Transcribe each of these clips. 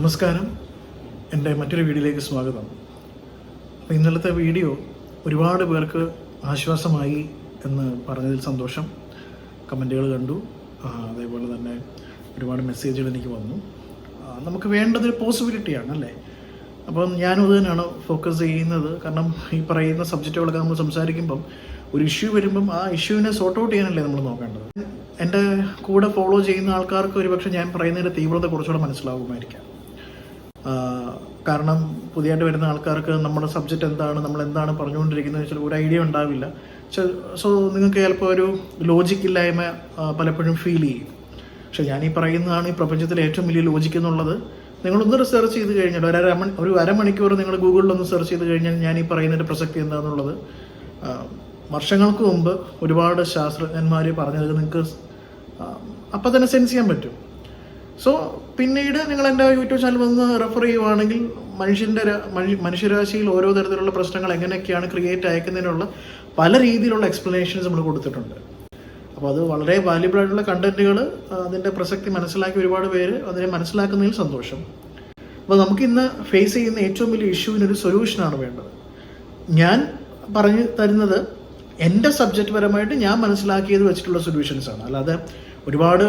നമസ്കാരം. എന്റെ മറ്റൊരു വീഡിയോയിലേക്ക് സ്വാഗതം. അപ്പോൾ ഇന്നലത്തെ വീഡിയോ ഒരുപാട് പേർക്ക് ആശ്വാസമായി എന്ന് പറഞ്ഞതിൽ സന്തോഷം. കമന്റുകൾ കണ്ടു. അതേപോലെ തന്നെ ഒരുപാട് മെസ്സേജുകൾ എനിക്ക് വന്നു. നമുക്ക് വേണ്ടത് പോസിബിലിറ്റിയാണ് അല്ലേ? അപ്പം ഞാനും അത് തന്നെയാണ് ഫോക്കസ് ചെയ്യുന്നത്. കാരണം ഈ പറയുന്ന സബ്ജക്റ്റുകളൊക്കെ നമ്മൾ സംസാരിക്കുമ്പം ഒരു ഇഷ്യൂ വരുമ്പം ആ ഇഷ്യൂവിനെ സോർട്ട് ഔട്ട് ചെയ്യാനല്ലേ നമ്മൾ നോക്കേണ്ടത്? എന്റെ കൂടെ ഫോളോ ചെയ്യുന്ന ആൾക്കാർക്ക് ഒരുപക്ഷെ ഞാൻ പറയുന്നതിന്റെ തീവ്രത കുറച്ചുകൂടെ മനസ്സിലാവുമായിരിക്കാം ആ, കാരണം പുതിയതായിട്ട് വരുന്ന ആൾക്കാർക്ക് നമ്മുടെ സബ്ജക്റ്റ് എന്താണ് നമ്മൾ എന്താണ് പറഞ്ഞുകൊണ്ടിരിക്കുന്നത് വെച്ചാൽ ഒരു ഐഡിയ ഉണ്ടാവില്ല. സോ നിങ്ങൾക്ക് ചിലപ്പോൾ ഒരു ലോജിക് ഇല്ലായ്മ പലപ്പോഴും ഫീൽ ചെയ്യും. പക്ഷെ ഞാൻ ഈ പറയുന്നതാണ് ഈ പ്രപഞ്ചത്തിലെ ഏറ്റവും വലിയ ലോജിക് എന്നുള്ളത്. നിങ്ങളൊന്ന് റിസർച്ച് ചെയ്ത് കഴിഞ്ഞാൽ ഒരു അര ഒരു അരമണിക്കൂർ നിങ്ങൾ ഗൂഗിളിലൊന്ന് സെർച്ച് ചെയ്ത് കഴിഞ്ഞാൽ ഞാൻ ഈ പറയുന്നതിന്റെ പ്രസക്തി എന്താണെന്നുള്ളത് വർഷങ്ങൾക്ക് മുമ്പ് ഒരുപാട് ശാസ്ത്രജ്ഞന്മാർ പറഞ്ഞത് നിങ്ങൾക്ക് അപ്പം തന്നെ സെൻസ് ചെയ്യാൻ പറ്റും. സോ പിന്നീട് നിങ്ങൾ എന്റെ യൂട്യൂബ് ചാനൽ വന്ന് റെഫർ ചെയ്യുവാണെങ്കിൽ മനുഷ്യന്റെ മനുഷ്യരാശിയിൽ ഓരോ തരത്തിലുള്ള പ്രശ്നങ്ങൾ എങ്ങനെയൊക്കെയാണ് ക്രിയേറ്റ് അയക്കുന്നതിനുള്ള പല രീതിയിലുള്ള എക്സ്പ്ലനേഷൻസ് നമ്മൾ കൊടുത്തിട്ടുണ്ട്. അപ്പോൾ അത് വളരെ വാല്യുബിൾ ആയിട്ടുള്ള കണ്ടന്റുകൾ അതിന്റെ പ്രസക്തി മനസ്സിലാക്കി ഒരുപാട് പേര് അതിനെ മനസ്സിലാക്കുന്നതിൽ സന്തോഷം. അപ്പോൾ നമുക്ക് ഇന്ന് ഫേസ് ചെയ്യുന്ന ഏറ്റവും വലിയ ഇഷ്യൂവിനൊരു സൊല്യൂഷനാണ് വേണ്ടത്. ഞാൻ പറഞ്ഞു തരുന്നത് എന്റെ സബ്ജക്റ്റ് പരമായിട്ട് ഞാൻ മനസ്സിലാക്കിയത് വെച്ചിട്ടുള്ള സൊല്യൂഷൻസ് ആണ്. അല്ലാതെ ഒരുപാട്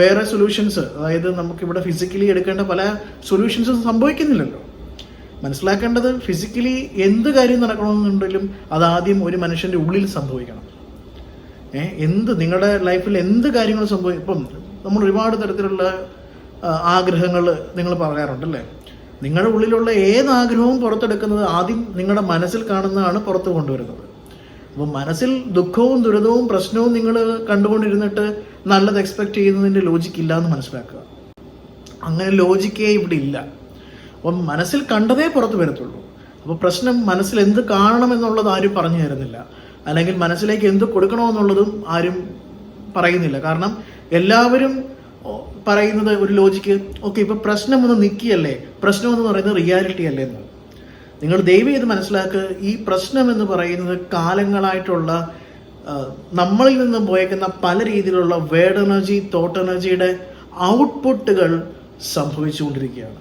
വേറെ സൊല്യൂഷൻസ് അതായത് നമുക്ക് ഇവിടെ ഫിസിക്കലി എടുക്കേണ്ട പല സൊല്യൂഷൻസും സംഭവിക്കുന്നില്ലല്ലോ. മനസ്സിലാക്കേണ്ടത് ഫിസിക്കലി എന്ത് കാര്യം നടക്കണമെന്നുണ്ടെങ്കിലും അതാദ്യം ഒരു മനുഷ്യന്റെ ഉള്ളിൽ സംഭവിക്കണം. ഏ എന്ത് നിങ്ങളുടെ ലൈഫിൽ എന്ത് കാര്യങ്ങൾ സംഭവിക്കും ഇപ്പം നമ്മൾ ഒരുപാട് തരത്തിലുള്ള ആഗ്രഹങ്ങൾ നിങ്ങൾ പറയാറുണ്ടല്ലേ നിങ്ങളുടെ ഉള്ളിലുള്ള ഏത് ആഗ്രഹവും പുറത്തെടുക്കുന്നത് ആദ്യം നിങ്ങളുടെ മനസ്സിൽ കാണുന്നതാണ് പുറത്ത് കൊണ്ടുവരുന്നത്. അപ്പോൾ മനസ്സിൽ ദുഃഖവും ദുരിതവും പ്രശ്നവും നിങ്ങൾ കണ്ടുകൊണ്ടിരുന്നിട്ട് നല്ലത് എക്സ്പെക്ട് ചെയ്യുന്നതിന്റെ ലോജിക്ക് ഇല്ല എന്ന് മനസ്സിലാക്കുക. അങ്ങനെ ലോജിക്കേ ഇവിടെ ഇല്ല. അപ്പം മനസ്സിൽ കണ്ടതേ പുറത്തു വരത്തുള്ളൂ. അപ്പോൾ പ്രശ്നം മനസ്സിൽ എന്ത് കാണണം എന്നുള്ളത് ആരും പറഞ്ഞു തരുന്നില്ല. അല്ലെങ്കിൽ മനസ്സിലേക്ക് എന്ത് കൊടുക്കണമെന്നുള്ളതും ആരും പറയുന്നില്ല. കാരണം എല്ലാവരും പറയുന്നത് ഒരു ലോജിക്ക് ഓക്കെ ഇപ്പൊ പ്രശ്നം ഒന്ന് നിൽക്കിയല്ലേ പ്രശ്നം എന്ന് പറയുന്നത് റിയാലിറ്റി അല്ലേ? എന്ന്. നിങ്ങൾ ദയവ് ചെയ്ത് മനസ്സിലാക്കുക ഈ പ്രശ്നം എന്ന് പറയുന്നത് കാലങ്ങളായിട്ടുള്ള നമ്മളിൽ നിന്ന് പോയേക്കുന്ന പല രീതിയിലുള്ള വേർഡ് എനർജി തോട്ട് എനർജിയുടെ ഔട്ട്പുട്ടുകൾ സംഭവിച്ചുകൊണ്ടിരിക്കുകയാണ്.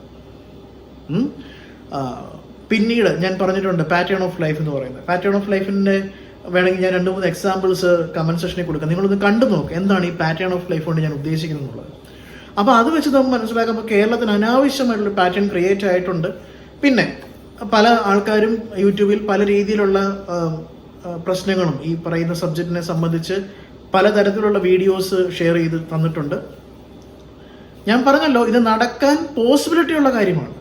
പിന്നീട് ഞാൻ പറഞ്ഞിട്ടുണ്ട് പാറ്റേൺ ഓഫ് ലൈഫ് എന്ന് പറയുന്നത്. പാറ്റേൺ ഓഫ് ലൈഫിന്റെ വേണമെങ്കിൽ ഞാൻ രണ്ട് മൂന്ന് എക്സാമ്പിൾസ് കമന്റ് സെഷനിൽ കൊടുക്കാം. നിങ്ങളൊന്ന് കണ്ടു നോക്കുക എന്താണ് ഈ പാറ്റേൺ ഓഫ് ലൈഫ് കൊണ്ട് ഞാൻ ഉദ്ദേശിക്കുന്നത് എന്നുള്ളത്. അപ്പോൾ അത് വെച്ച് നമുക്ക് മനസ്സിലാക്കുമ്പോൾ കേരളത്തിന് അനാവശ്യമായിട്ടുള്ള പാറ്റേൺ ക്രിയേറ്റ് ആയിട്ടുണ്ട്. പിന്നെ പല ആൾക്കാരും യൂട്യൂബിൽ പല രീതിയിലുള്ള പ്രശ്നങ്ങളും ഈ പറയുന്ന സബ്ജക്റ്റിനെ സംബന്ധിച്ച് പലതരത്തിലുള്ള വീഡിയോസ് ഷെയർ ചെയ്ത് തന്നിട്ടുണ്ട്. ഞാൻ പറഞ്ഞല്ലോ ഇത് നടക്കാൻ പോസിബിലിറ്റി ഉള്ള കാര്യമാണ്.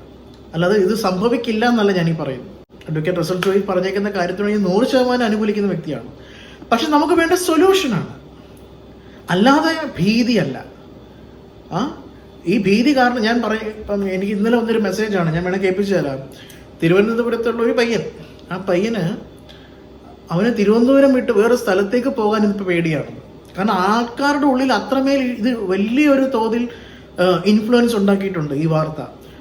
അല്ലാതെ ഇത് സംഭവിക്കില്ല എന്നല്ല ഞാനീ പറയുന്നത്. അഡ്വക്കേറ്റ് റിസൾട്ട് ചോയി പറഞ്ഞേക്കുന്ന കാര്യത്തിനോട് നൂറ് ശതമാനം അനുകൂലിക്കുന്ന വ്യക്തിയാണ്. പക്ഷെ നമുക്ക് വേണ്ട സൊല്യൂഷനാണ് അല്ലാതെ ഭീതിയല്ല. ആ? ഈ ഭീതി കാരണം ഞാൻ പറയും എനിക്ക് ഇന്നലെ വന്നൊരു മെസ്സേജാണ് ഞാൻ വേണമെങ്കിൽ കേൾപ്പിച്ചു തരാം. തിരുവനന്തപുരത്തുള്ള ഒരു പയ്യൻ. ആ പയ്യന് അവന് തിരുവനന്തപുരം വിട്ട് വേറെ സ്ഥലത്തേക്ക് പോകാൻ ഇപ്പോൾ പേടിയാണ്. കാരണം ആൾക്കാരുടെ ഉള്ളിൽ അത്രമേൽ ഇത് വലിയൊരു തോതിൽ ഇൻഫ്ലുവൻസ് ഉണ്ടാക്കിയിട്ടുണ്ട് ഈ വാർത്ത.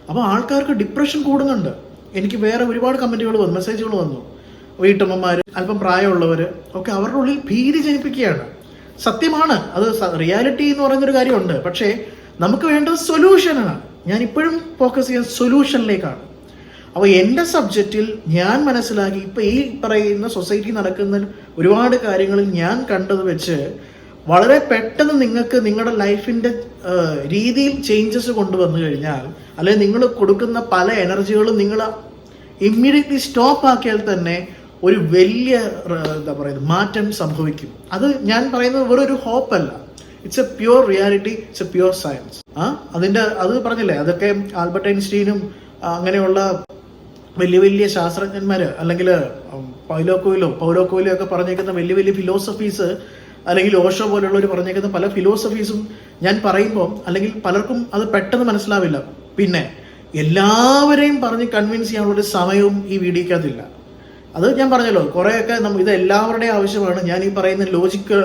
അപ്പോൾ ആൾക്കാർക്ക് ഡിപ്രഷൻ കൂടുന്നുണ്ട്. എനിക്ക് വേറെ ഒരുപാട് കമന്റുകൾ വന്നു മെസ്സേജുകൾ വന്നു. വീട്ടമ്മമാർ അല്പം പ്രായമുള്ളവർ ഒക്കെ അവരുടെ ഉള്ളിൽ ഭീതി ജനിപ്പിക്കുകയാണ്. സത്യമാണ് അത് റിയാലിറ്റി എന്ന് പറയുന്നൊരു കാര്യമുണ്ട്. പക്ഷേ നമുക്ക് വേണ്ടത് സൊല്യൂഷനാണ് ഞാൻ ഇപ്പോഴും ഫോക്കസ് ചെയ്യാൻ സൊല്യൂഷനിലേക്കാണ് അപ്പോൾ എന്റെ സബ്ജക്റ്റിൽ ഞാൻ മനസ്സിലാക്കി ഇപ്പം ഈ പറയുന്ന സൊസൈറ്റി നടക്കുന്ന ഒരുപാട് കാര്യങ്ങൾ ഞാൻ കണ്ടത് വെച്ച് വളരെ പെട്ടെന്ന് നിങ്ങൾക്ക് നിങ്ങളുടെ ലൈഫിന്റെ രീതിയിൽ ചേഞ്ചസ് കൊണ്ടുവന്നു കഴിഞ്ഞാൽ അല്ലെങ്കിൽ നിങ്ങൾ കൊടുക്കുന്ന പല എനർജികളും നിങ്ങൾ ഇമ്മീഡിയറ്റ്ലി സ്റ്റോപ്പ് ആക്കിയാൽ തന്നെ ഒരു വലിയ എന്താ പറയുന്നത് മാറ്റം സംഭവിക്കും. അത് ഞാൻ പറയുന്നത് വെറും ഒരു ഹോപ്പ് അല്ല. It's a pure reality it's a pure science ആ അതിന്റെ അത് പറഞ്ഞില്ലേ? അതൊക്കെ ആൽബർട്ട് ഐൻസ്റ്റീനും അങ്ങനെയുള്ള വലിയ വലിയ ശാസ്ത്രജ്ഞന്മാര് അല്ലെങ്കിൽ പൗലോ കോയിലോ പൗലോ കോയിലോ ഒക്കെ പറഞ്ഞേക്കുന്ന വലിയ വലിയ ഫിലോസഫീസ് അല്ലെങ്കിൽ ഓഷോ പോലുള്ളവർ പറഞ്ഞേക്കുന്ന പല ഫിലോസഫീസും ഞാൻ പറയുമ്പോൾ അല്ലെങ്കിൽ പലർക്കും അത് പെട്ടെന്ന് മനസ്സിലാവില്ല. പിന്നെ എല്ലാവരെയും പറഞ്ഞ് കൺവിൻസ് ചെയ്യാനുള്ള ഒരു സമയവും ഈ വീഡിയോക്കകത്തില്ല. അത് ഞാൻ പറഞ്ഞല്ലോ കുറേയൊക്കെ നമ്മൾ ഇത് എല്ലാവരുടെയും ആവശ്യമാണ്. ഞാൻ ഈ പറയുന്ന ലോജിക്ക്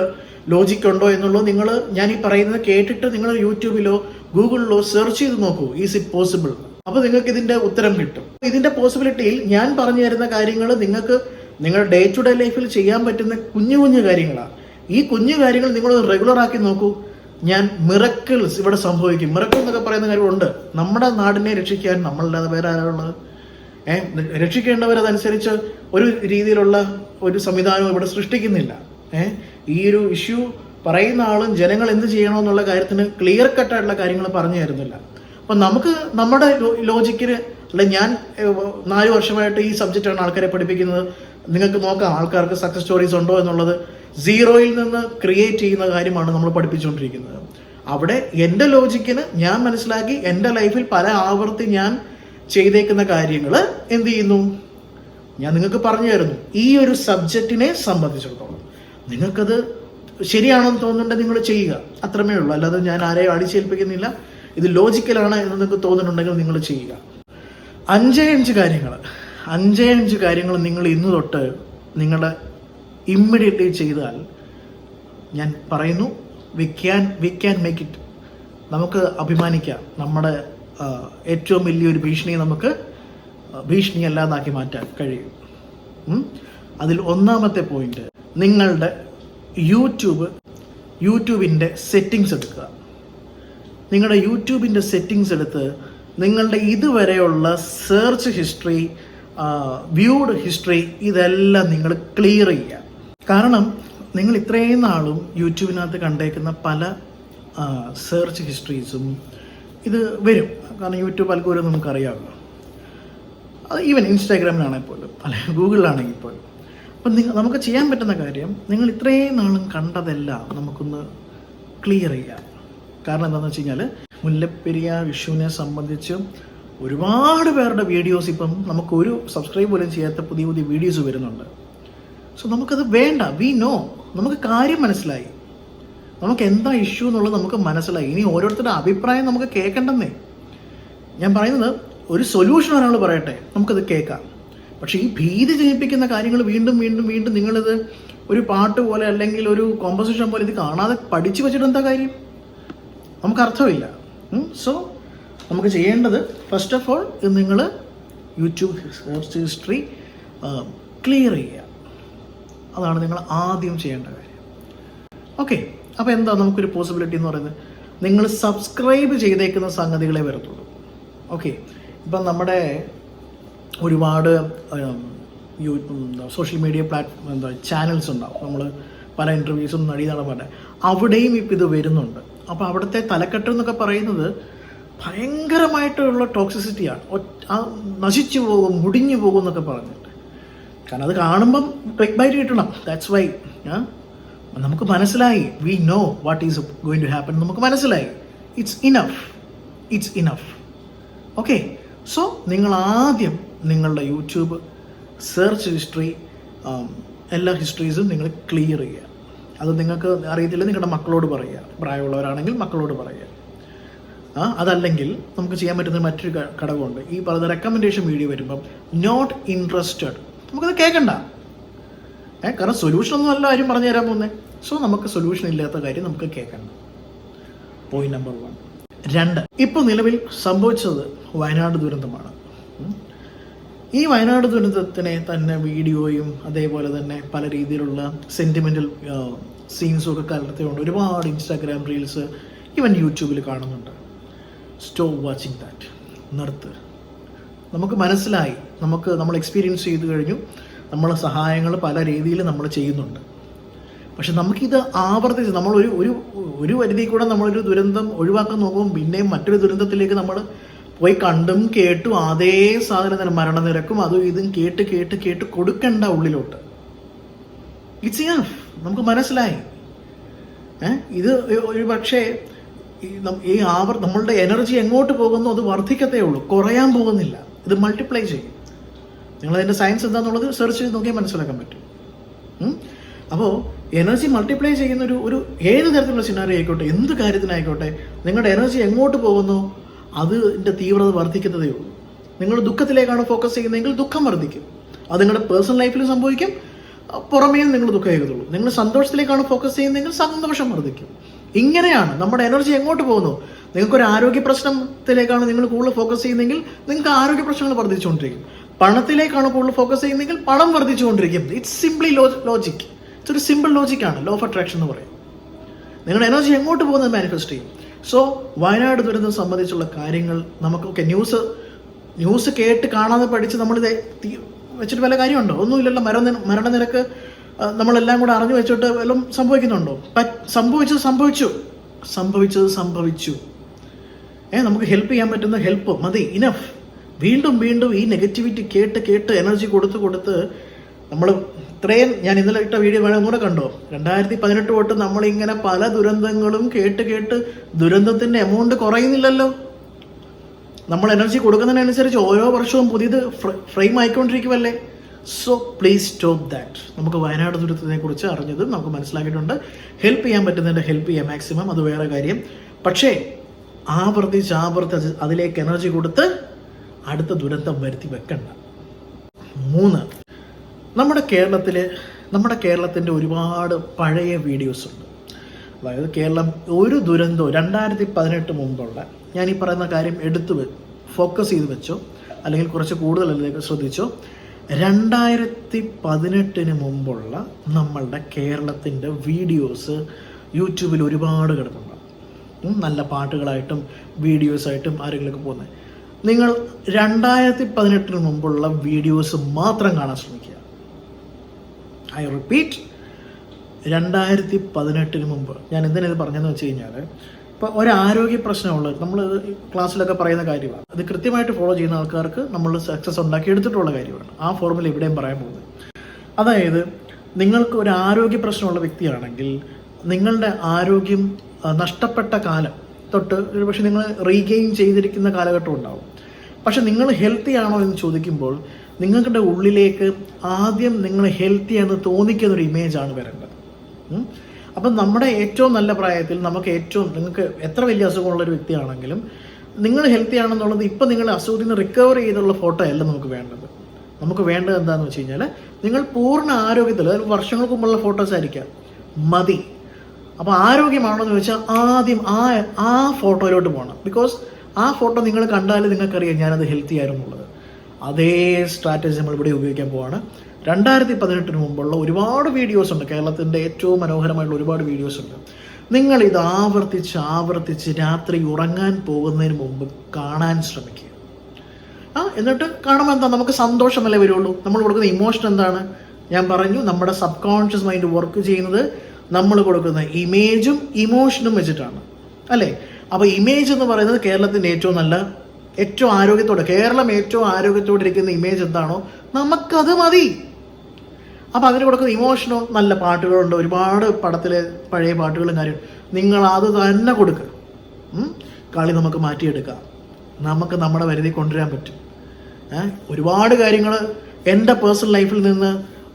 ലോജിക് ഉണ്ടോ എന്നുള്ളത് നിങ്ങൾ ഞാൻ ഈ പറയുന്നത് കേട്ടിട്ട് നിങ്ങൾ യൂട്യൂബിലോ ഗൂഗിളിലോ സെർച്ച് ചെയ്ത് നോക്കൂ. ഈസ് ഇറ്റ് പോസിബിൾ അപ്പൊ നിങ്ങൾക്ക് ഇതിന്റെ ഉത്തരം കിട്ടും. ഇതിന്റെ പോസിബിലിറ്റിയിൽ ഞാൻ പറഞ്ഞു തരുന്ന കാര്യങ്ങൾ നിങ്ങൾക്ക് നിങ്ങളുടെ ഡേ ടു ഡേ ലൈഫിൽ ചെയ്യാൻ പറ്റുന്ന കുഞ്ഞു കുഞ്ഞു കാര്യങ്ങളാണ്. ഈ കുഞ്ഞു കാര്യങ്ങൾ നിങ്ങൾ റെഗുലർ ആക്കി നോക്കൂ. ഞാൻ മിറക്കിൾസ് ഇവിടെ സംഭവിക്കും. മിറക്കിൾ എന്നൊക്കെ പറയുന്ന കാര്യമുണ്ട്. നമ്മുടെ നാടിനെ രക്ഷിക്കാൻ നമ്മളല്ലാതെ വേറെ ആരാളുള്ളത് ഏഹ് രക്ഷിക്കേണ്ടവരതനുസരിച്ച് ഒരു രീതിയിലുള്ള ഒരു സംവിധാനവും ഇവിടെ സൃഷ്ടിക്കുന്നില്ല. ഏഹ് ഈ ഒരു ഇഷ്യൂ പറയുന്ന ആളും ജനങ്ങൾ എന്ത് ചെയ്യണമെന്നുള്ള കാര്യത്തിന് ക്ലിയർ കട്ടായിട്ടുള്ള കാര്യങ്ങൾ പറഞ്ഞു തരുന്നില്ല അപ്പം നമുക്ക് നമ്മുടെ ലോജിക്കിന് അല്ലെ ഞാൻ നാല് വർഷമായിട്ട് ഈ സബ്ജക്റ്റാണ് ആൾക്കാരെ പഠിപ്പിക്കുന്നത്. നിങ്ങൾക്ക് നോക്കാം ആൾക്കാർക്ക് സക്സസ് സ്റ്റോറീസ് ഉണ്ടോ എന്നുള്ളത്. സീറോയിൽ നിന്ന് ക്രിയേറ്റ് ചെയ്യുന്ന കാര്യമാണ് നമ്മൾ പഠിപ്പിച്ചുകൊണ്ടിരിക്കുന്നത്. അവിടെ എന്റെ ലോജിക്കിന് ഞാൻ മനസ്സിലാക്കി എന്റെ ലൈഫിൽ പല ആവർത്തി ഞാൻ ചെയ്തേക്കുന്ന കാര്യങ്ങൾ എന്ത് ചെയ്യുന്നു? ഞാൻ നിങ്ങൾക്ക് പറഞ്ഞു തരുന്നു ഈ ഒരു സബ്ജക്റ്റിനെ സംബന്ധിച്ചിടത്തോളം നിങ്ങൾക്കത് ശരിയാണെന്ന് തോന്നുന്നുണ്ടെങ്കിൽ നിങ്ങൾ ചെയ്യുക. അത്രമേ ഉള്ളൂ. അല്ലാതെ ഞാൻ ആരെയും അടിച്ചേൽപ്പിക്കുന്നില്ല. ഇത് ലോജിക്കലാണ് എന്ന് നിങ്ങൾക്ക് തോന്നുന്നുണ്ടെങ്കിൽ നിങ്ങൾ ചെയ്യുക. അഞ്ചേ അഞ്ച് കാര്യങ്ങൾ. അഞ്ചേ അഞ്ച് കാര്യങ്ങൾ നിങ്ങൾ ഇന്ന് തൊട്ട് നിങ്ങളുടെ ഇമ്മീഡിയറ്റ്ലി ചെയ്താൽ ഞാൻ പറയുന്നു we can we can make it നമുക്ക് അഭിമാനിക്കാം. നമ്മുടെ ഏറ്റവും വലിയൊരു ഭീഷണിയെ നമുക്ക് ഭീഷണി അല്ലാതാക്കി മാറ്റാൻ കഴിയും. അതിൽ ഒന്നാമത്തെ പോയിന്റ് നിങ്ങളുടെ യൂട്യൂബ് യൂട്യൂബിന്റെ സെറ്റിങ്സ് എടുക്കുക. നിങ്ങളുടെ യൂട്യൂബിന്റെ സെറ്റിങ്സ് എടുത്ത് നിങ്ങളുടെ ഇതുവരെയുള്ള സെർച്ച് ഹിസ്റ്ററി വ്യൂഡ് ഹിസ്റ്ററി ഇതെല്ലാം നിങ്ങൾ ക്ലിയർ ചെയ്യുക. കാരണം നിങ്ങൾ ഇത്രയും നാളും യൂട്യൂബിനകത്ത് കണ്ടേക്കുന്ന പല സെർച്ച് ഹിസ്റ്ററീസും ഇത് വരും. കാരണം യൂട്യൂബ് അൽഗോരം നമുക്കറിയാമല്ലോ. അത് ഈവൻ ഇൻസ്റ്റാഗ്രാമിലാണെങ്കിൽ പോലും അല്ലെങ്കിൽ ഗൂഗിളിലാണെങ്കിൽ പോലും. അപ്പം നിങ്ങൾ നമുക്ക് ചെയ്യാൻ പറ്റുന്ന കാര്യം നിങ്ങൾ ഇത്രയും നാളും കണ്ടതെല്ലാം നമുക്കൊന്ന് ക്ലിയർ ചെയ്യാം. കാരണം എന്താണെന്ന് വെച്ച് കഴിഞ്ഞാൽ മുല്ലപ്പെരിയാർ വിഷുവിനെ സംബന്ധിച്ച് ഒരുപാട് പേരുടെ വീഡിയോസ് ഇപ്പം നമുക്ക് ഒരു സബ്സ്ക്രൈബ് പോലും ചെയ്യാത്ത പുതിയ പുതിയ വീഡിയോസ് വരുന്നുണ്ട്. സോ നമുക്കത് വേണ്ട. വി നോ നമുക്ക് കാര്യം മനസ്സിലായി. നമുക്ക് എന്താ ഇഷ്യൂ എന്നുള്ളത് നമുക്ക് മനസ്സിലായി. ഇനി ഓരോരുത്തരുടെ അഭിപ്രായം നമുക്ക് കേൾക്കണ്ടെന്നേ. ഞാൻ പറയുന്നത് ഒരു സൊല്യൂഷൻ ഒരാൾ പറയട്ടെ. നമുക്കത് കേൾക്കാം. പക്ഷേ ഈ ഭീതി ജനിപ്പിക്കുന്ന കാര്യങ്ങൾ വീണ്ടും വീണ്ടും വീണ്ടും നിങ്ങളിത് ഒരു പാട്ട് പോലെ അല്ലെങ്കിൽ ഒരു കോമ്പസിഷൻ പോലെ ഇത് കാണാതെ പഠിച്ചു വെച്ചിട്ട് എന്താ കാര്യം? നമുക്ക് അർത്ഥമില്ല സോ നമുക്ക് ചെയ്യേണ്ടത് ഫസ്റ്റ് ഓഫ് ഓൾ നിങ്ങൾ യൂട്യൂബ് സെർച്ച് ഹിസ്റ്ററി ക്ലിയർ ചെയ്യുക. അതാണ് നിങ്ങൾ ആദ്യം ചെയ്യേണ്ട കാര്യം. ഓക്കെ അപ്പോൾ എന്താ നമുക്കൊരു പോസിബിലിറ്റി എന്ന് പറയുന്നത്? നിങ്ങൾ സബ്സ്ക്രൈബ് ചെയ്തേക്കുന്ന സംഗതികളെ വരത്തുള്ളൂ. ഓക്കെ ഇപ്പം നമ്മുടെ ഒരുപാട് സോഷ്യൽ മീഡിയ പ്ലാറ്റ്ഫോം എന്താ ചാനൽസ് ഉണ്ടാവും. നമ്മൾ പല ഇന്റർവ്യൂസും നടീനടന്മാരുടെ അവിടെയും ഇപ്പം ഇത് വരുന്നുണ്ട്. അപ്പോൾ അവിടുത്തെ തലക്കെട്ട് എന്നൊക്കെ പറയുന്നത് ഭയങ്കരമായിട്ടുള്ള ടോക്സിസിറ്റിയാണ് ആ നശിച്ചു പോകും മുടിഞ്ഞു പോകും എന്നൊക്കെ പറഞ്ഞിട്ട്. കാരണം അത് കാണുമ്പം ക്ലിക്ക് ബൈറ്റ് കിട്ടണം. ദാറ്റ്സ് വൈ നമുക്ക് മനസ്സിലായി. We know what is going to happen നമുക്ക് മനസ്സിലായി. It's enough it's enough okay so നിങ്ങൾ ആദ്യം നിങ്ങളുടെ യൂട്യൂബ് സെർച്ച് ഹിസ്റ്ററി എല്ലാ ഹിസ്റ്ററീസും നിങ്ങൾ ക്ലിയർ ചെയ്യുക. അത് നിങ്ങൾക്ക് അറിയത്തില്ല നിങ്ങളുടെ മക്കളോട് പറയുക. പ്രായമുള്ളവരാണെങ്കിൽ മക്കളോട് പറയുക. അതല്ലെങ്കിൽ നമുക്ക് ചെയ്യാൻ പറ്റുന്ന മറ്റൊരു ഘടകമുണ്ട്. ഈ പറയുന്ന റെക്കമെൻഡേഷൻ വീഡിയോ വരുമ്പം നോട്ട് ഇൻട്രസ്റ്റഡ് നമുക്കത് കേൾക്കണ്ട. ഏ കാരണം സൊല്യൂഷൻ ഒന്നും അല്ല ആരും പറഞ്ഞു തരാൻ പോകുന്നത് സോ നമുക്ക് സൊല്യൂഷൻ ഇല്ലാത്ത കാര്യം നമുക്ക് കേൾക്കണ്ട. പോയിന്റ് നമ്പർ വൺ രണ്ട്. ഇപ്പോൾ നിലവിൽ സംഭവിച്ചത് വയനാട് ദുരന്തമാണ്. ഈ വയനാട് ദുരന്തത്തിനെ തന്നെ വീഡിയോയും അതേപോലെ തന്നെ പല രീതിയിലുള്ള സെന്റിമെന്റൽ സീൻസും ഒക്കെ കലർത്തിയുണ്ട് ഒരുപാട് ഇൻസ്റ്റാഗ്രാം റീൽസ് ഈവൻ യൂട്യൂബിൽ കാണുന്നുണ്ട്. സ്റ്റോപ്പ് വാച്ചിങ് ദാറ്റ് നിർത്ത്. നമുക്ക് മനസ്സിലായി. നമുക്ക് നമ്മൾ എക്സ്പീരിയൻസ് ചെയ്തു കഴിഞ്ഞു. നമ്മളെ സഹായങ്ങൾ പല രീതിയിൽ നമ്മൾ ചെയ്യുന്നുണ്ട്. പക്ഷെ നമുക്കിത് ആവർത്തിച്ച് നമ്മൾ ഒരു ഒരു ഒരു പരിധി കൂടെ നമ്മളൊരു ദുരന്തം ഒഴിവാക്കാൻ നോക്കുമ്പോൾ പിന്നെയും മറ്റൊരു ദുരന്തത്തിലേക്ക് നമ്മൾ പോയി കണ്ടും കേട്ടും അതേ സാധനം തന്നെ മരണനിരക്കും അതും ഇതും കേട്ട് കേട്ട് കേട്ട് കൊടുക്കണ്ട ഉള്ളിലോട്ട്. ഇറ്റ്സ് നമുക്ക് മനസ്സിലായി. ഇത് ഒരു പക്ഷേ ഈ ആവർ നമ്മളുടെ എനർജി എങ്ങോട്ട് പോകുന്നു അത് വർദ്ധിക്കത്തേ ഉള്ളൂ. കുറയാൻ പോകുന്നില്ല. ഇത് മൾട്ടിപ്ലൈ ചെയ്യും. നിങ്ങൾ അതിന്റെ സയൻസ് എന്താണെന്നുള്ളത് സെർച്ച് ചെയ്ത് നോക്കിയാൽ മനസ്സിലാക്കാൻ പറ്റും. അപ്പോൾ എനർജി മൾട്ടിപ്ലൈ ചെയ്യുന്ന ഒരു ഒരു ഏത് തരത്തിലുള്ള സിനാരി ആയിക്കോട്ടെ എന്ത് കാര്യത്തിനായിക്കോട്ടെ നിങ്ങളുടെ എനർജി എങ്ങോട്ട് പോകുന്നു? അതിന്റെ തീവ്രത വർദ്ധിക്കുന്നതേ ഉള്ളൂ. നിങ്ങൾ ദുഃഖത്തിലേക്കാണ് ഫോക്കസ് ചെയ്യുന്നതെങ്കിൽ ദുഃഖം വർദ്ധിക്കും. അത് നിങ്ങളുടെ പേഴ്സണൽ ലൈഫിൽ സംഭവിക്കും. പുറമേയും പുറമേ നിങ്ങൾ ദുഃഖം ചെയ്യത്തുള്ളൂ നിങ്ങൾ സന്തോഷത്തിലേക്കാണ് ഫോക്കസ് ചെയ്യുന്നതെങ്കിൽ സന്തോഷം വർദ്ധിക്കും. ഇങ്ങനെയാണ് നമ്മുടെ എനർജി എങ്ങോട്ട് പോകുന്നു? നിങ്ങൾക്കൊരു ആരോഗ്യ പ്രശ്നത്തിലേക്കാണ് നിങ്ങൾ കൂടുതൽ ഫോക്കസ് ചെയ്യുന്നതെങ്കിൽ നിങ്ങൾക്ക് ആരോഗ്യ പ്രശ്നങ്ങൾ വർദ്ധിച്ചുകൊണ്ടിരിക്കും. പണത്തിലേക്കാണ് കൂടുതൽ ഫോക്കസ് ചെയ്യുന്നതെങ്കിൽ പണം വർദ്ധിച്ചുകൊണ്ടിരിക്കും. ഇറ്റ്സ് സിംപ്ലി ലോജിക് ഇറ്റ്സ് ഒരു സിമ്പിൾ ലോജിക്കാണ് ലോ ഓഫ് അട്രാക്ഷൻ എന്ന് പറയും. നിങ്ങളുടെ എനർജി എങ്ങോട്ട് പോകുന്നത് മാനിഫെസ്റ്റ് ചെയ്യും. സോ വയനാട് ദുരന്തം സംബന്ധിച്ചുള്ള കാര്യങ്ങൾ നമുക്കൊക്കെ ന്യൂസ് ന്യൂസ് കേട്ട് കാണാതെ പഠിച്ച് നമ്മളിത് വെച്ചിട്ട് വല്ല കാര്യമുണ്ടോ? ഒന്നുമില്ലല്ലോ മരണ മരണനിരക്ക് നമ്മളെല്ലാം കൂടെ അറിഞ്ഞു വെച്ചിട്ട് വല്ലതും സംഭവിക്കുന്നുണ്ടോ? സംഭവിച്ചത് സംഭവിച്ചു. സംഭവിച്ചത് സംഭവിച്ചു. ഏ നമുക്ക് ഹെൽപ്പ് ചെയ്യാൻ പറ്റുന്ന ഹെൽപ്പ് മതി. ഇനഫ് വീണ്ടും വീണ്ടും ഈ നെഗറ്റിവിറ്റി കേട്ട് കേട്ട് എനർജി കൊടുത്ത് കൊടുത്ത് നമ്മൾ ഇത്രയും ഞാൻ ഇന്നലെ ഇട്ട വീഡിയോ വേണേൽ കൂടെ കണ്ടോ? രണ്ടായിരത്തി പതിനെട്ട് തൊട്ട് നമ്മളിങ്ങനെ പല ദുരന്തങ്ങളും കേട്ട് കേട്ട് ദുരന്തത്തിന്റെ എമൗണ്ട് കുറയുന്നില്ലല്ലോ. നമ്മൾ എനർജി കൊടുക്കുന്നതിനനുസരിച്ച് ഓരോ വർഷവും പുതിയത് ഫ്രെയിം ആയിക്കൊണ്ടിരിക്കുമല്ലേ സോ പ്ലീസ് സ്റ്റോപ്പ് ദാറ്റ് നമുക്ക് വയനാട് ദുരന്തത്തിനെ കുറിച്ച് അറിഞ്ഞതും നമുക്ക് മനസ്സിലാക്കിയിട്ടുണ്ട്. ഹെൽപ്പ് ചെയ്യാൻ പറ്റുന്നതിന്റെ ഹെൽപ്പ് ചെയ്യാം മാക്സിമം അത് വേറെ കാര്യം. പക്ഷേ ആവർത്തിച്ച് ആവർത്തിച്ച് അതിലേക്ക് എനർജി കൊടുത്ത് അടുത്ത ദുരന്തം വരുത്തി വെക്കണ്ട. മൂന്ന് നമ്മുടെ കേരളത്തിൽ നമ്മുടെ കേരളത്തിന്റെ ഒരുപാട് പഴയ വീഡിയോസ് ഉണ്ട്. അതായത് കേരളം ഒരു ദുരന്തവും രണ്ടായിരത്തി പതിനെട്ട് മുമ്പുള്ള ഞാൻ ഈ പറയുന്ന കാര്യം എടുത്തു ഫോക്കസ് ചെയ്ത് വെച്ചോ അല്ലെങ്കിൽ കുറച്ച് കൂടുതൽ അതിലേക്ക് ശ്രദ്ധിച്ചോ രണ്ടായിരത്തി പതിനെട്ടിന് മുമ്പുള്ള നമ്മളുടെ കേരളത്തിന്റെ വീഡിയോസ് യൂട്യൂബിൽ ഒരുപാട് കിടപ്പുണ്ട്. നല്ല പാട്ടുകളായിട്ടും വീഡിയോസായിട്ടും ആരെങ്കിലുമൊക്കെ പോകുന്നത്. നിങ്ങൾ രണ്ടായിരത്തി പതിനെട്ടിന് മുമ്പുള്ള വീഡിയോസ് മാത്രം കാണാൻ ശ്രമിക്കുക. ഐ റിപ്പീറ്റ് രണ്ടായിരത്തി പതിനെട്ടിന് മുമ്പ്. ഞാൻ എന്തിനാ ഇത് പറഞ്ഞതെന്ന് വെച്ച് കഴിഞ്ഞാൽ ഇപ്പോൾ ഒരാരോഗ്യ പ്രശ്നമുള്ളത് നമ്മൾ ക്ലാസ്സിലൊക്കെ പറയുന്ന കാര്യമാണ്. അത് കൃത്യമായിട്ട് ഫോളോ ചെയ്യുന്ന ആൾക്കാർക്ക് നമ്മൾ സക്സസ് ഉണ്ടാക്കി എടുത്തിട്ടുള്ള കാര്യമാണ്. ആ ഫോർമുല ഇവിടെയും പറയാൻ പോകുന്നത്. അതായത് നിങ്ങൾക്ക് ഒരു ആരോഗ്യ പ്രശ്നമുള്ള വ്യക്തിയാണെങ്കിൽ നിങ്ങളുടെ ആരോഗ്യം നഷ്ടപ്പെട്ട കാലം തൊട്ട് ഒരുപക്ഷെ നിങ്ങൾ റീഗെയിൻ ചെയ്തിരിക്കുന്ന കാലഘട്ടം ഉണ്ടാവും. പക്ഷെ നിങ്ങൾ ഹെൽത്തി ആണോ എന്ന് ചോദിക്കുമ്പോൾ നിങ്ങളുടെ ഉള്ളിലേക്ക് ആദ്യം നിങ്ങൾ ഹെൽത്തി എന്ന് തോന്നിക്കുന്ന ഒരു ഇമേജാണ് വരേണ്ടത്. അപ്പം നമ്മുടെ ഏറ്റവും നല്ല പ്രായത്തിൽ നമുക്ക് ഏറ്റവും നിങ്ങൾക്ക് എത്ര വലിയ അസുഖമുള്ള ഒരു വ്യക്തിയാണെങ്കിലും നിങ്ങൾ ഹെൽത്തി ആണെന്നുള്ളത് ഇപ്പം നിങ്ങൾ അസുഖത്തിൽ നിന്ന് റിക്കവർ ചെയ്തുള്ള ഫോട്ടോ അല്ല നമുക്ക് വേണ്ടത്. നമുക്ക് വേണ്ടത് എന്താണെന്ന് വെച്ച് കഴിഞ്ഞാൽ നിങ്ങൾ പൂർണ ആരോഗ്യത്തിൽ അതായത് വർഷങ്ങൾക്ക് മുമ്പുള്ള ഫോട്ടോസ് ആയിരിക്കാം. മതി. അപ്പോൾ ആരോഗ്യമാണോ എന്ന് ചോദിച്ചാൽ ആദ്യം ആ ആ ഫോട്ടോയിലോട്ട് പോകണം ബിക്കോസ് ആ ഫോട്ടോ നിങ്ങൾ കണ്ടാൽ നിങ്ങൾക്കറിയാം ഞാനത് ഹെൽത്തി ആയിരുന്നു അതേ സ്ട്രാറ്റജി നമ്മൾ ഇവിടെ ഉപയോഗിക്കാൻ പോവാണ്. രണ്ടായിരത്തി പതിനെട്ടിന് മുമ്പുള്ള ഒരുപാട് വീഡിയോസ് ഉണ്ട്. കേരളത്തിന്റെ ഏറ്റവും മനോഹരമായിട്ടുള്ള ഒരുപാട് വീഡിയോസ് ഉണ്ട്. നിങ്ങൾ ഇത് ആവർത്തിച്ച് ആവർത്തിച്ച് രാത്രി ഉറങ്ങാൻ പോകുന്നതിന് മുമ്പ് കാണാൻ ശ്രമിക്കുക. ആ എന്നിട്ട് കാണുമ്പോൾ എന്താ? നമുക്ക് സന്തോഷമല്ലേ വരുള്ളൂ? നമ്മൾ കൊടുക്കുന്ന ഇമോഷൻ എന്താണ്? ഞാൻ പറഞ്ഞു നമ്മുടെ സബ് കോൺഷ്യസ് മൈൻഡ് വർക്ക് ചെയ്യുന്നത് നമ്മൾ കൊടുക്കുന്ന ഇമേജും ഇമോഷനും വെച്ചിട്ടാണ്. അല്ലേ? അപ്പോൾ ഇമേജ് എന്ന് പറയുന്നത് കേരളത്തിന്റെ ഏറ്റവും നല്ല ഏറ്റവും ആരോഗ്യത്തോടെ കേരളം ഏറ്റവും ആരോഗ്യത്തോടെ ഇരിക്കുന്ന ഇമേജ് എന്താണോ നമുക്കത് മതി. അപ്പോൾ അതിന് കൊടുക്കുന്ന ഇമോഷനോ നല്ല പാട്ടുകളുണ്ട്. ഒരുപാട് പടത്തിലെ പഴയ പാട്ടുകളും കാര്യം നിങ്ങൾ അത് തന്നെ കൊടുക്കുക? കളി നമുക്ക് മാറ്റിയെടുക്കാം. നമുക്ക് നമ്മുടെ പരിധി കൊണ്ടുവരാൻ പറ്റും. ഒരുപാട് കാര്യങ്ങൾ എന്റെ പേഴ്സണൽ ലൈഫിൽ നിന്ന്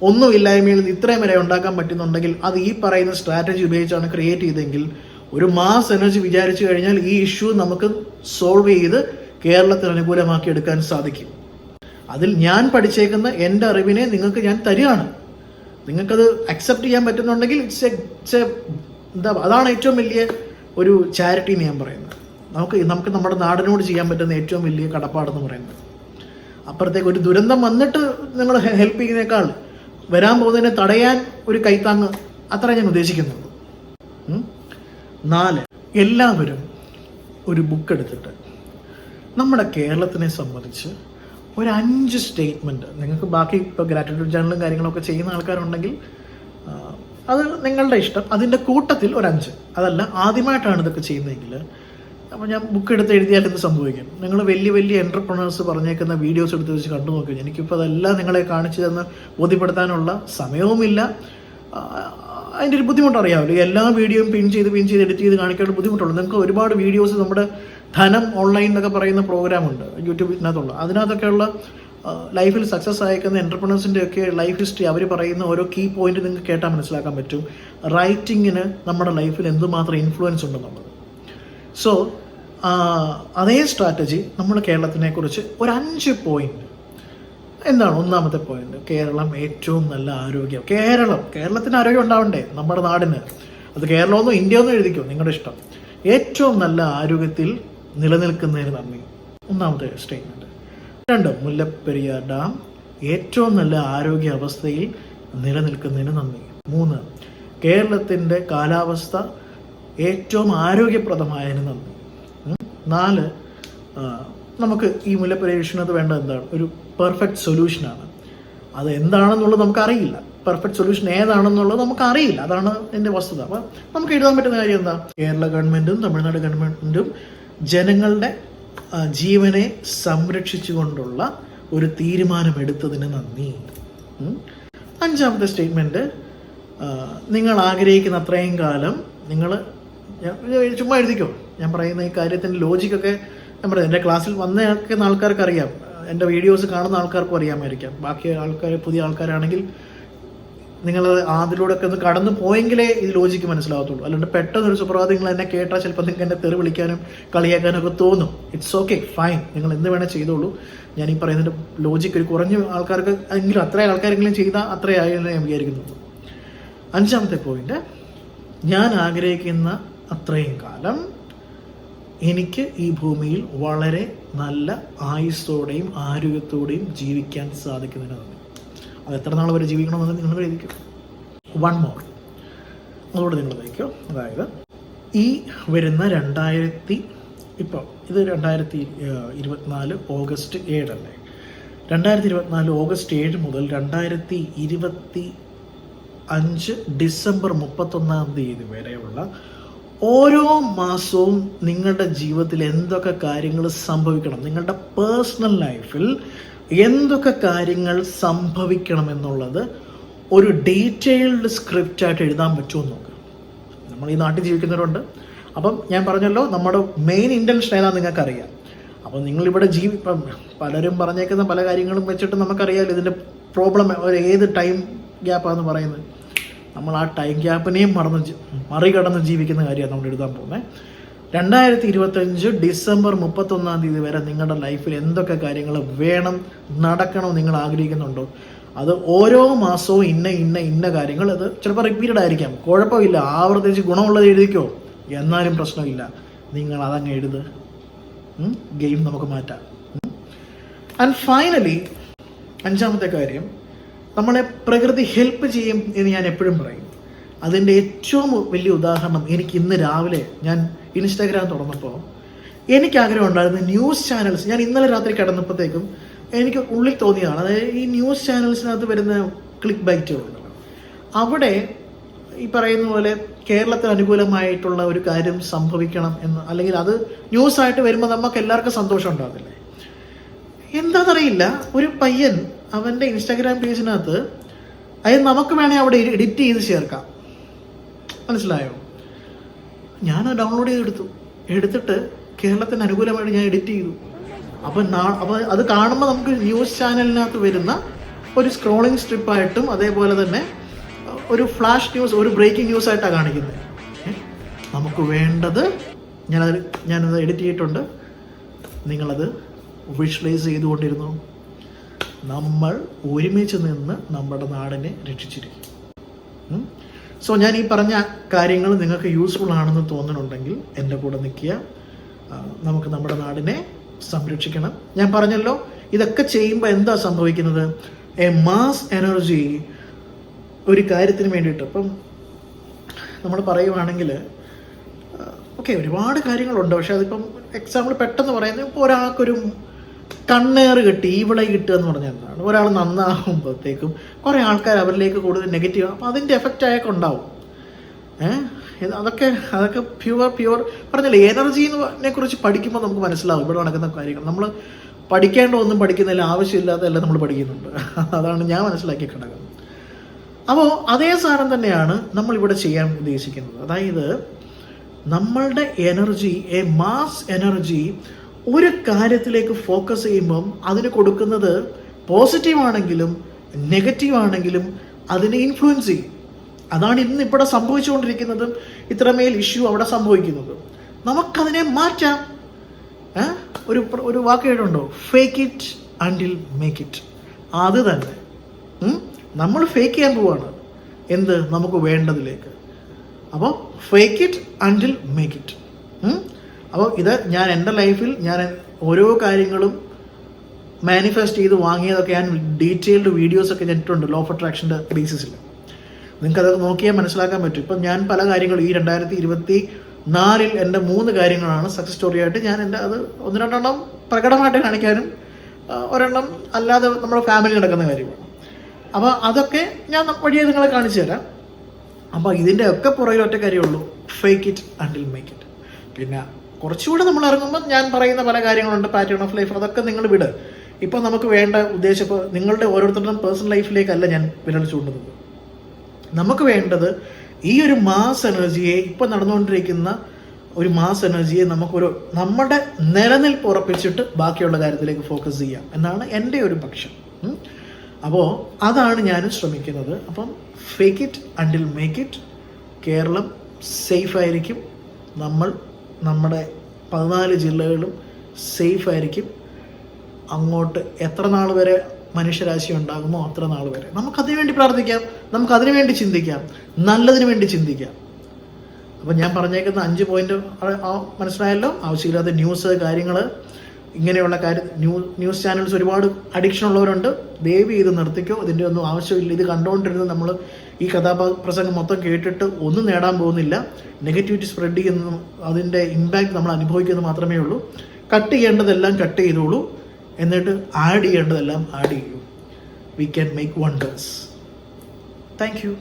ഒന്നുമില്ലായ്മയിൽ നിന്ന് ഇത്രയും വരെ ഉണ്ടാക്കാൻ പറ്റുന്നുണ്ടെങ്കിൽ അത് ഈ പറയുന്ന സ്ട്രാറ്റജി ഉപയോഗിച്ചാണ് ക്രിയേറ്റ് ചെയ്തെങ്കിൽ ഒരു മാസ് എനർജി വിചാരിച്ചു കഴിഞ്ഞാൽ ഈ ഇഷ്യൂ നമുക്ക് സോൾവ് ചെയ്ത് കേരളത്തിന് അനുകൂലമാക്കി എടുക്കാൻ സാധിക്കും. അതിൽ ഞാൻ പഠിച്ചേക്കുന്ന എന്റെ അറിവിനെ നിങ്ങൾക്ക് ഞാൻ തരികയാണ്. നിങ്ങൾക്കത് അക്സെപ്റ്റ് ചെയ്യാൻ പറ്റുന്നുണ്ടെങ്കിൽ ഇറ്റ്സ് എ ഇറ്റ്സ് എ എന്താ അതാണ് ഏറ്റവും വലിയ ഒരു ചാരിറ്റി എന്ന് ഞാൻ പറയുന്നത്. നമുക്ക് നമുക്ക് നമ്മുടെ നാടിനോട് ചെയ്യാൻ പറ്റുന്ന ഏറ്റവും വലിയ കടപ്പാടെന്ന് പറയുന്നത്. അപ്പുറത്തേക്ക് ഒരു ദുരന്തം വന്നിട്ട് നിങ്ങൾ ഹെൽപ്പ് ചെയ്യുന്നേക്കാൾ വരാൻ പോകുന്നതിനെ തടയാൻ ഒരു കൈത്താങ്ങ് അത്ര ഞാൻ ഉദ്ദേശിക്കുന്നുള്ളൂ. നാല് എല്ലാവരും ഒരു ബുക്ക് എടുത്തിട്ട് നമ്മുടെ കേരളത്തിനെ സംബന്ധിച്ച് ഒരു അഞ്ച് സ്റ്റേറ്റ്മെന്റ് നിങ്ങൾക്ക് ബാക്കി ഇപ്പോൾ ഗ്രാറ്റിറ്റ്യൂഡ് ജേണലും കാര്യങ്ങളൊക്കെ ചെയ്യുന്ന ആൾക്കാരുണ്ടെങ്കിൽ അത് നിങ്ങളുടെ ഇഷ്ടം. അതിന്റെ കൂട്ടത്തിൽ ഒരു അഞ്ച് അതല്ല ആദ്യമായിട്ടാണ് ഇതൊക്കെ ചെയ്യുന്നതെങ്കിൽ അപ്പോൾ ഞാൻ ബുക്ക് എടുത്ത് എഴുതിയാൽ എന്ത് സംഭവിക്കും? നിങ്ങൾ വലിയ വലിയ എന്റർപ്രണേഴ്സ് പറഞ്ഞേക്കുന്ന വീഡിയോസ് എടുത്ത് വെച്ച് കണ്ടു നോക്കി. എനിക്കിപ്പോൾ അതെല്ലാം നിങ്ങളെ കാണിച്ചു തന്ന് ബോധ്യപ്പെടുത്താനുള്ള സമയവുമില്ല. അതിന്റെ ഒരു ബുദ്ധിമുട്ട് എല്ലാ വീഡിയോയും പിൻ ചെയ്ത് പിൻ ചെയ്ത് എഡിറ്റ് ചെയ്ത് കാണിക്കാനുള്ള ബുദ്ധിമുട്ടുള്ളൂ. നിങ്ങൾക്ക് ഒരുപാട് വീഡിയോസ് നമ്മുടെ ധനം ഓൺലൈൻ എന്നൊക്കെ പറയുന്ന പ്രോഗ്രാമുണ്ട് യൂട്യൂബിനകത്തുള്ള അതിനകത്തൊക്കെയുള്ള ലൈഫിൽ സക്സസ് ആയിക്കുന്ന എന്റർപ്രണേഴ്സിന്റെ ഒക്കെ ലൈഫ് ഹിസ്റ്ററി അവർ പറയുന്ന ഓരോ കീ പോയിന്റ് നിങ്ങൾക്ക് കേട്ടാൽ മനസ്സിലാക്കാൻ പറ്റും. റൈറ്റിങ്ങിന് നമ്മുടെ ലൈഫിൽ എന്തുമാത്രം ഇൻഫ്ലുവൻസ് ഉണ്ടെന്നുള്ളത്. സോ അതേ സ്ട്രാറ്റജി നമ്മൾ കേരളത്തിനെക്കുറിച്ച് ഒരു അഞ്ച് പോയിന്റ് എന്താണ് ഒന്നാമത്തെ പോയിന്റ് കേരളം ഏറ്റവും നല്ല ആരോഗ്യം. കേരളം കേരളത്തിന് ആരോഗ്യം ഉണ്ടാവണ്ടേ? നമ്മുടെ നാടിന്. അത് കേരളമൊന്നും ഇന്ത്യ ഒന്നും എഴുതിക്കോ? നിങ്ങളുടെ ഇഷ്ടം. ഏറ്റവും നല്ല ആരോഗ്യത്തിൽ നിലനിൽക്കുന്നതിന് നന്ദി. ഒന്നാമത്തെ സ്റ്റേറ്റ്മെന്റ് രണ്ട് മുല്ലപ്പെരിയാർ ഡാം ഏറ്റവും നല്ല ആരോഗ്യ അവസ്ഥയിൽ നിലനിൽക്കുന്നതിന് നന്ദി. മൂന്ന് കേരളത്തിന്റെ കാലാവസ്ഥ ഏറ്റവും ആരോഗ്യപ്രദമായതിന് നന്ദി. നാല് നമുക്ക് ഈ മുല്ലപ്പെരിയ വേണ്ട എന്താണ്? ഒരു പെർഫെക്റ്റ് സൊല്യൂഷനാണ് അത് എന്താണെന്നുള്ളത് നമുക്കറിയില്ല. പെർഫെക്റ്റ് സൊല്യൂഷൻ ഏതാണെന്നുള്ളത് നമുക്കറിയില്ല. അതാണ് എന്റെ വസ്തുത. അപ്പം നമുക്ക് എഴുതാൻ പറ്റുന്ന കാര്യം എന്താ? കേരള ഗവൺമെന്റും തമിഴ്നാട് ഗവൺമെന്റും ജനങ്ങളുടെ ജീവനെ സംരക്ഷിച്ചുകൊണ്ടുള്ള ഒരു തീരുമാനമെടുത്തതിന് നന്ദി. അഞ്ചാമത്തെ സ്റ്റേറ്റ്മെന്റ് നിങ്ങൾ ആഗ്രഹിക്കുന്ന അത്രയും കാലം നിങ്ങൾ ചുമ്മാ എഴുതിക്കോ? ഞാൻ പറയുന്ന ഈ കാര്യത്തിന്റെ ലോജിക്കൊക്കെ ഞാൻ പറയാം എന്റെ ക്ലാസ്സിൽ വന്നൊക്കെ ആൾക്കാർക്ക് അറിയാം എന്റെ വീഡിയോസ് കാണുന്ന ആൾക്കാർക്കും അറിയാമായിരിക്കാം. ബാക്കി ആൾക്കാർ പുതിയ ആൾക്കാരാണെങ്കിൽ നിങ്ങൾ അതിലൂടെ ഒക്കെ ഒന്ന് കടന്നു പോയെങ്കിലേ ഇത് ലോജിക്ക് മനസ്സിലാവത്തുള്ളൂ. അല്ലാണ്ട് പെട്ടെന്ന് ഒരു സുപ്രഭാതം നിങ്ങൾ എന്നെ കേട്ടാൽ ചിലപ്പോൾ നിങ്ങൾക്ക് എന്നെ തെറി വിളിക്കാനും കളിയാക്കാനും ഒക്കെ തോന്നും. ഇറ്റ്സ് ഓക്കെ ഫൈൻ നിങ്ങൾ എന്ത് വേണേൽ ചെയ്തോളൂ. ഞാൻ ഈ പറയുന്നതിന്റെ ലോജിക്ക് ഒരു കുറഞ്ഞ ആൾക്കാർക്ക് എങ്കിലും അത്ര ആൾക്കാരെങ്കിലും ചെയ്താൽ അത്രയായെന്ന് ഞാൻ വിചാരിക്കുന്നുള്ളൂ അഞ്ചാമത്തെ പോയിന്റ് ഞാൻ ആഗ്രഹിക്കുന്ന അത്രയും കാലം എനിക്ക് ഈ ഭൂമിയിൽ വളരെ നല്ല ആയുസ്സോടെയും ആരോഗ്യത്തോടെയും ജീവിക്കാൻ സാധിക്കുന്നതിന് നന്ദി അത് എത്ര നാൾ വരെ ജീവിക്കണമെന്ന് നിങ്ങൾ എഴുതിക്കും വൺ മോർ അതുകൊണ്ട് നിങ്ങൾ എഴുതിക്കോ അതായത് ഈ വരുന്ന രണ്ടായിരത്തി ഇപ്പോൾ ഇത് രണ്ടായിരത്തി ഇരുപത്തിനാല് ഓഗസ്റ്റ് ഏഴല്ലേ? രണ്ടായിരത്തി ഇരുപത്തിനാല് ഓഗസ്റ്റ് ഏഴ് മുതൽ രണ്ടായിരത്തി ഇരുപത്തി അഞ്ച് ഡിസംബർ മുപ്പത്തൊന്നാം തീയതി വരെയുള്ള ഓരോ മാസവും നിങ്ങളുടെ ജീവിതത്തിൽ എന്തൊക്കെ കാര്യങ്ങൾ സംഭവിക്കണം നിങ്ങളുടെ പേഴ്സണൽ ലൈഫിൽ എന്തൊക്കെ കാര്യങ്ങൾ സംഭവിക്കണം എന്നുള്ളത് ഒരു ഡീറ്റെയിൽഡ് സ്ക്രിപ്റ്റ് ആയിട്ട് എഴുതാൻ പറ്റുമോ നോക്കുക. നമ്മൾ ഈ നാട്ടിൽ ജീവിക്കുന്നവരുണ്ട്. അപ്പം ഞാൻ പറഞ്ഞല്ലോ നമ്മുടെ മെയിൻ ഇന്റൻഷൻ ഏതാണെന്ന് നിങ്ങൾക്കറിയാം. അപ്പം നിങ്ങളിവിടെ ജീവി ഇപ്പം പലരും പറഞ്ഞേക്കുന്ന പല കാര്യങ്ങളും വെച്ചിട്ട് നമുക്കറിയാമല്ലോ ഇതിന്റെ പ്രോബ്ലം ഒരു ഏത് ടൈം ഗ്യാപ്പാന്ന് പറയുന്നത്. നമ്മൾ ആ ടൈം ഗ്യാപ്പിനെയും മറന്ന് മറികടന്ന് ജീവിക്കുന്ന കാര്യമാണ് നമ്മൾ എഴുതാൻ പോകുന്നത് രണ്ടായിരത്തി ഇരുപത്തഞ്ച് ഡിസംബർ മുപ്പത്തൊന്നാം തീയതി വരെ നിങ്ങളുടെ ലൈഫിൽ എന്തൊക്കെ കാര്യങ്ങൾ വേണം നടക്കണം നിങ്ങൾ ആഗ്രഹിക്കുന്നുണ്ടോ? അത് ഓരോ മാസവും ഇന്ന ഇന്ന ഇന്ന കാര്യങ്ങൾ അത് ചിലപ്പോൾ റിപ്പീറ്റഡ് ആയിരിക്കാം. കുഴപ്പമില്ല. ആവർത്തിച്ച് ഗുണമുള്ളത് എഴുതിക്കോ. എന്നാലും പ്രശ്നമില്ല. നിങ്ങൾ അതങ്ങ് എഴുത്. ഗെയിം നമുക്ക് മാറ്റാം. ആൻഡ് ഫൈനലി അഞ്ചാമത്തെ കാര്യം നമ്മളെ പ്രകൃതി ഹെൽപ്പ് ചെയ്യും എന്ന് ഞാൻ എപ്പോഴും പറയും. അതിന്റെ ഏറ്റവും വലിയ ഉദാഹരണം എനിക്ക് ഇന്ന് രാവിലെ ഞാൻ ഇൻസ്റ്റാഗ്രാം തുറന്നപ്പോൾ എനിക്ക് ആഗ്രഹം ഉണ്ടായിരുന്നു ന്യൂസ് ചാനൽസ്. ഞാൻ ഇന്നലെ രാത്രി കിടന്നപ്പോഴത്തേക്കും എനിക്ക് ഉള്ളിൽ തോന്നിയതാണ്. അതായത് ഈ ന്യൂസ് ചാനൽസിനകത്ത് വരുന്ന ക്ലിക്ക് ബൈറ്റുകളുണ്ടല്ലോ അവിടെ ഈ പറയുന്ന പോലെ കേരളത്തിന് അനുകൂലമായിട്ടുള്ള ഒരു കാര്യം സംഭവിക്കണം എന്ന് അല്ലെങ്കിൽ അത് ന്യൂസായിട്ട് വരുമ്പോൾ നമുക്ക് എല്ലാവർക്കും സന്തോഷം ഉണ്ടാകത്തില്ലേ? എന്താണെന്നറിയില്ല. ഒരു പയ്യൻ അവന്റെ ഇൻസ്റ്റാഗ്രാം പേജിനകത്ത് അത് നമുക്ക് വേണേൽ അവിടെ എഡിറ്റ് ചെയ്ത് ചേർക്കാം. മനസ്സിലായോ? ഞാൻ ഡൗൺലോഡ് ചെയ്തെടുത്തു. എടുത്തിട്ട് കേരളത്തിന് അനുകൂലമായിട്ട് ഞാൻ എഡിറ്റ് ചെയ്തു. അപ്പം നാ അപ്പോൾ അത് കാണുമ്പോൾ നമുക്ക് ന്യൂസ് ചാനലിനകത്ത് വരുന്ന ഒരു സ്ക്രോളിംഗ് സ്ട്രിപ്പായിട്ടും അതേപോലെ തന്നെ ഒരു ഫ്ലാഷ് ന്യൂസ് ഒരു ബ്രേക്കിംഗ് ന്യൂസ് ആയിട്ടാണ് കാണിക്കുന്നത്? നമുക്ക് വേണ്ടത് ഞാനത് ഞാനത് എഡിറ്റ് ചെയ്തിട്ടുണ്ട്. നിങ്ങളത് വിഷ്വലൈസ് ചെയ്തുകൊണ്ടിരുന്നു. നമ്മൾ ഒരുമിച്ച് നിന്ന് നമ്മുടെ നാടിനെ രക്ഷിച്ചിരിക്കും. സോ ഞാൻ ഈ പറഞ്ഞ കാര്യങ്ങൾ നിങ്ങൾക്ക് യൂസ്ഫുൾ ആണെന്ന് തോന്നുന്നുണ്ടെങ്കിൽ എന്റെ കൂടെ നിൽക്കുക. നമുക്ക് നമ്മുടെ നാടിനെ സംരക്ഷിക്കണം. ഞാൻ പറഞ്ഞല്ലോ ഇതൊക്കെ ചെയ്യുമ്പോൾ എന്താ സംഭവിക്കുന്നത്? എ മാസ് എനർജി ഒരു കാര്യത്തിന് വേണ്ടിയിട്ട്. ഇപ്പം നമ്മൾ പറയുവാണെങ്കിൽ ഓക്കെ ഒരുപാട് കാര്യങ്ങളുണ്ട്. പക്ഷെ അതിപ്പം എക്സാമ്പിൾ പെട്ടെന്ന് പറയുന്നത് ഇപ്പോൾ ഒരാൾക്കൊരു കണ്ണേറ് കിട്ടി ഇവിടെ കിട്ടുക എന്ന് പറഞ്ഞാൽ എന്താണ്? ഒരാൾ നന്നാകുമ്പോഴത്തേക്കും കുറേ ആൾക്കാർ അവരിലേക്ക് കൂടുതൽ നെഗറ്റീവ് അപ്പോൾ അതിന്റെ എഫക്റ്റ് അയാൾക്ക് ഉണ്ടാവും. ഏഹ് അതൊക്കെ അതൊക്കെ പ്യുവർ പ്യുവർ പറഞ്ഞില്ലേ എനർജിനെ കുറിച്ച് പഠിക്കുമ്പോൾ നമുക്ക് മനസ്സിലാവും. ഇവിടെ നടക്കുന്ന കാര്യങ്ങൾ. നമ്മൾ പഠിക്കേണ്ട ഒന്നും പഠിക്കുന്നതിൽ ആവശ്യമില്ലാതെ നമ്മൾ പഠിക്കുന്നുണ്ട്. അതാണ് ഞാൻ മനസ്സിലാക്കിയ ഘടകം. അപ്പോൾ അതേ സാധനം തന്നെയാണ് നമ്മൾ ഇവിടെ ചെയ്യാൻ ഉദ്ദേശിക്കുന്നത്. അതായത് നമ്മളുടെ എനർജി എ മാസ് എനർജി ഒരു കാര്യത്തിലേക്ക് ഫോക്കസ് ചെയ്യുമ്പം അതിന് കൊടുക്കുന്നത് പോസിറ്റീവ് ആണെങ്കിലും നെഗറ്റീവ് ആണെങ്കിലും അതിനെ ഇൻഫ്ലുവൻസ് ചെയ്യും. അതാണ് ഇന്ന് ഇവിടെ സംഭവിച്ചുകൊണ്ടിരിക്കുന്നതും. ഇത്രമേൽ ഇഷ്യൂ അവിടെ സംഭവിക്കുന്നതും. നമുക്കതിനെ മാറ്റാം. ഒരു ഒരു വാക്ക് കേട്ടുണ്ടോ fake it until make it അത് തന്നെ. നമ്മൾ ഫേക്ക് ചെയ്യാൻ പോവാണ്. എന്ത്? നമുക്ക് വേണ്ടതിലേക്ക്. അപ്പോൾ fake it until make it അപ്പോൾ ഇത് ഞാൻ എന്റെ ലൈഫിൽ ഞാൻ ഓരോ കാര്യങ്ങളും മാനിഫെസ്റ്റ് ചെയ്ത് വാങ്ങിയതൊക്കെ ഞാൻ ഡീറ്റെയിൽഡ് വീഡിയോസൊക്കെ ഞാനിട്ടുണ്ട് ലോ ഓഫ് അട്രാക്ഷന്റെ ബേസിസിൽ നിങ്ങൾക്ക് അതൊക്കെ നോക്കിയാൽ മനസ്സിലാക്കാൻ പറ്റും. ഇപ്പം ഞാൻ പല കാര്യങ്ങളും ഈ രണ്ടായിരത്തി ഇരുപത്തി നാലിൽ എന്റെ മൂന്ന് കാര്യങ്ങളാണ് സക്സസ് സ്റ്റോറിയായിട്ട് ഞാൻ എന്റെ അത് ഒന്ന് രണ്ടെണ്ണം പ്രകടമായിട്ട് കാണിക്കാനും ഒരെണ്ണം അല്ലാതെ നമ്മുടെ ഫാമിലി നടക്കുന്ന കാര്യമാണ് അപ്പോൾ അതൊക്കെ ഞാൻ വഴിയെ നിങ്ങളെ കാണിച്ചു തരാം. അപ്പോൾ ഇതിന്റെ ഒക്കെ പുറകിൽ ഒറ്റ കാര്യമുള്ളൂ fake it until make it പിന്നെ കുറച്ചുകൂടെ നമ്മൾ ഇറങ്ങുമ്പോൾ ഞാൻ പറയുന്ന പല കാര്യങ്ങളുണ്ട് പാറ്റേൺ ഓഫ് ലൈഫ് അതൊക്കെ നിങ്ങൾ വിട്. ഇപ്പം നമുക്ക് വേണ്ട ഉദ്ദേശം ഇപ്പോൾ നിങ്ങളുടെ ഓരോരുത്തരുടെയും പേഴ്സണൽ ലൈഫിലേക്കല്ല ഞാൻ വിരൽ ചൂണ്ടുന്നത്. നമുക്ക് വേണ്ടത് ഈ ഒരു മാസ് എനർജിയെ ഇപ്പം നടന്നുകൊണ്ടിരിക്കുന്ന ഒരു മാസ് എനർജിയെ നമുക്കൊരു നമ്മുടെ നിലനിൽപ്പ് ഉറപ്പിച്ചിട്ട് ബാക്കിയുള്ള കാര്യത്തിലേക്ക് ഫോക്കസ് ചെയ്യാം. എന്നാണ് എന്റെ ഒരു പക്ഷം. അപ്പോൾ അതാണ് ഞാനും ശ്രമിക്കുന്നത്. അപ്പം fake it until make it Kerala safe ആയിരിക്കും. നമ്മൾ നമ്മുടെ പതിനാല് ജില്ലകളും സേഫ് ആയിരിക്കും. അങ്ങോട്ട് എത്ര നാൾ വരെ മനുഷ്യരാശി ഉണ്ടാകുമോ അത്ര നാൾ വരെ. നമുക്കതിനു വേണ്ടി പ്രാർത്ഥിക്കാം. നമുക്കതിനു വേണ്ടി ചിന്തിക്കാം. നല്ലതിനു വേണ്ടി ചിന്തിക്കാം. അപ്പം ഞാൻ പറഞ്ഞേക്കുന്ന അഞ്ച് പോയിന്റ് മനസ്സിലായല്ലോ? ആവശ്യമില്ലാത്ത ന്യൂസ് കാര്യങ്ങൾ ഇങ്ങനെയുള്ള കാര്യം ന്യൂ ന്യൂസ് ചാനൽസ് ഒരുപാട് അഡിക്ഷൻ ഉള്ളവരുണ്ട്. ദയവ് ചെയ്ത് നിർത്തിക്കോ. ഇതിന്റെ ഒന്നും ആവശ്യമില്ല. ഇത് കണ്ടുകൊണ്ടിരുന്ന് നമ്മൾ ഈ കഥാപ്രസംഗം മൊത്തം കേട്ടിട്ട് ഒന്നും നേടാൻ പോകുന്നില്ല. നെഗറ്റിവിറ്റി സ്പ്രെഡ് ചെയ്യുന്ന അതിന്റെ ഇമ്പാക്റ്റ് നമ്മൾ അനുഭവിക്കുന്നത് മാത്രമേ ഉള്ളൂ. കട്ട് ചെയ്യേണ്ടതെല്ലാം കട്ട് ചെയ്തോളൂ. എന്നിട്ട് ആഡ് ചെയ്യേണ്ടതെല്ലാം ആഡ് ചെയ്യൂ. We can make wonders thank you.